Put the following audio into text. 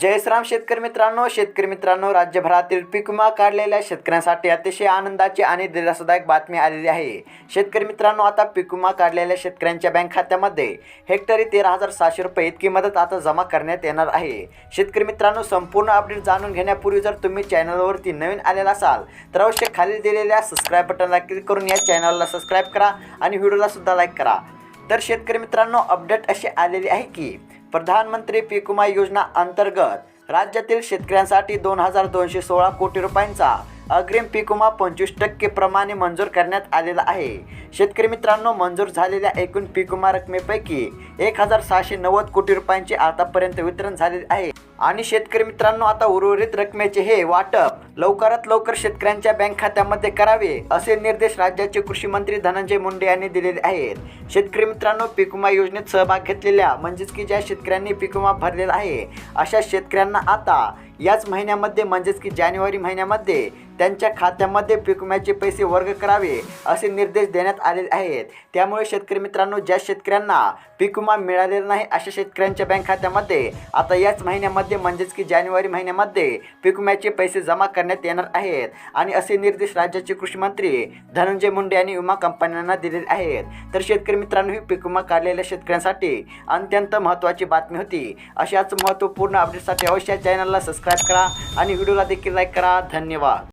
जयश्राम शेतकरी मित्रांनो शेतकरी मित्रांनो राज्यभरातील पीक विमा काढलेल्या शेतकऱ्यांसाठी अतिशय आनंदाची आणि दिलासादायक बातमी आलेली आहे. शेतकरी मित्रांनो आता पीक विमा काढलेल्या शेतकऱ्यांच्या बँक खात्यामध्ये हेक्टरी तेरा हजार सहाशे रुपये इतकी मदत आता जमा करण्यात येणार आहे. शेतकरी मित्रांनो संपूर्ण अपडेट जाणून घेण्यापूर्वी जर तुम्ही चॅनलवरती नवीन आलेला असाल तर अवश्य खाली दिलेल्या सबस्क्राईब बटनला क्लिक करून या चॅनलला सबस्क्राईब करा आणि व्हिडिओला सुद्धा लाईक करा. तर शेतकरी मित्रांनो अपडेट असे आलेले आहे की प्रधानमंत्री पीक विमा योजना अंतर्गत राज्यातील शेतकऱ्यांसाठी दोन हजार दोनशे सोळा कोटी रुपयांचा अग्रिम पीक विमा पंचवीस टक्के प्रमाणे मंजूर करण्यात आलेला आहे. शेतकरी मित्रांनो मंजूर झालेल्या एकूण पीक विमा रकमेपैकी एक हजार सहाशे नव्वद कोटी रुपयांचे आतापर्यंत वितरण झालेले आहे. आणि शेतकरी मित्रांनो आता उर्वरित रकमेचे हे वाटप लवकरात लवकर शेतकऱ्यांच्या बँक खात्यामध्ये करावे असे निर्देश राज्याचे कृषी मंत्री धनंजय मुंडे यांनी दिलेले आहेत. शेतकरी मित्रांनो पीक विमा योजनेत सहभाग घेतलेल्या म्हणजेच की ज्या शेतकऱ्यांनी पीक विमा भरलेला आहे अशा शेतकऱ्यांना आता याच महिन्यामध्ये म्हणजेच की जानेवारी महिन्यामध्ये त्यांच्या खात्यामध्ये पीक विम्याचे पैसे वर्ग करावे असे निर्देश देण्यात आलेले आहेत. त्यामुळे शेतकरी मित्रांनो ज्या शेतकऱ्यांना पीक विमा मिळालेला नाही अशा शेतकऱ्यांच्या बँक खात्यामध्ये. आता याच महिन्यामध्ये म्हणजेच की जानेवारी महिन्यामध्ये पीक विम्याचे पैसे जमा करण्यात येणार आहेत. आणि असे निर्देश राज्याचे कृषी मंत्री धनंजय मुंडे यांनी विमा कंपन्यांना दिलेले आहेत. तर शेतकरी मित्रांनो ही पीक विमा काढलेल्या शेतकऱ्यांसाठी अत्यंत महत्त्वाची बातमी होती. अशाच महत्त्वपूर्ण अपडेटसाठी अवश्य चॅनलला सबस्क्राईब करा आणि व्हिडिओला देखील लाईक करा. धन्यवाद.